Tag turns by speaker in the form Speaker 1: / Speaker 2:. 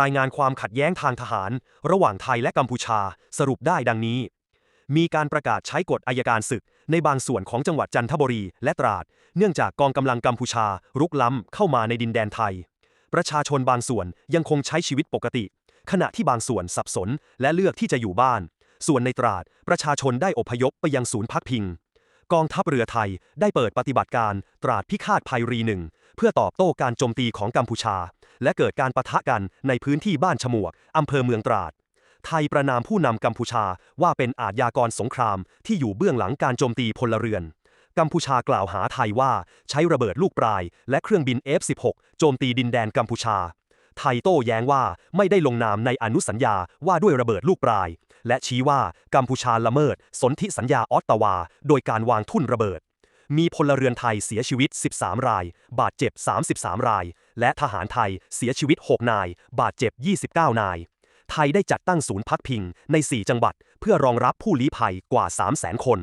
Speaker 1: รายงานความขัดแย้งทางทหาร ระหว่างไทยและกัมพูชา สรุปได้ดังนี้ มีการประกาศใช้กฎอายการศึก ในบางส่วนของจังหวัดจันทบุรีและตราด เนื่องจากกองกำลังกัมพูชา รุกล้ำเข้ามาในดินแดนไทย ประชาชนบางส่วนยังคงใช้ชีวิตปกติ ขณะที่บางส่วนสับสนและเลือกที่จะอยู่บ้าน ส่วนในตราด ประชาชนได้อพยพไปยังศูนย์พักพิงกองทัพเรือไทยได้เปิดปฏิบัติการตราดพิฆาตภัยรีหนึ่งเพื่อตอบโต้การโจมตีของกัมพูชา และเกิดการปะทะกันในพื้นที่บ้านฉมวก อำเภอเมืองตราด ไทยประนามผู้นำกัมพูชาว่าเป็นอาชญากรสงครามที่อยู่เบื้องหลังการโจมตีพลเรือน กัมพูชากล่าวหาไทยว่าใช้ระเบิดลูกปลาย และเครื่องบิน F-16 โจมตีดินแดนกัมพูชา ไทยโต้แย้งว่าไม่ได้ลงนามในอนุสัญญาว่าด้วยระเบิดลูกปลาย และชี้ว่ากัมพูชาละเมิดสนธิสัญญาออตตาวา โดยการวางทุ่นระเบิด มีพลเรือนไทยเสียชีวิต 13 ราย บาดเจ็บ 33 ราย และทหารไทยเสียชีวิต 6 นาย บาดเจ็บ 29 นาย ไทยได้จัดตั้งศูนย์พักพิงใน 4 จังหวัด เพื่อรองรับผู้ลี้ภัยกว่า 300,000 คน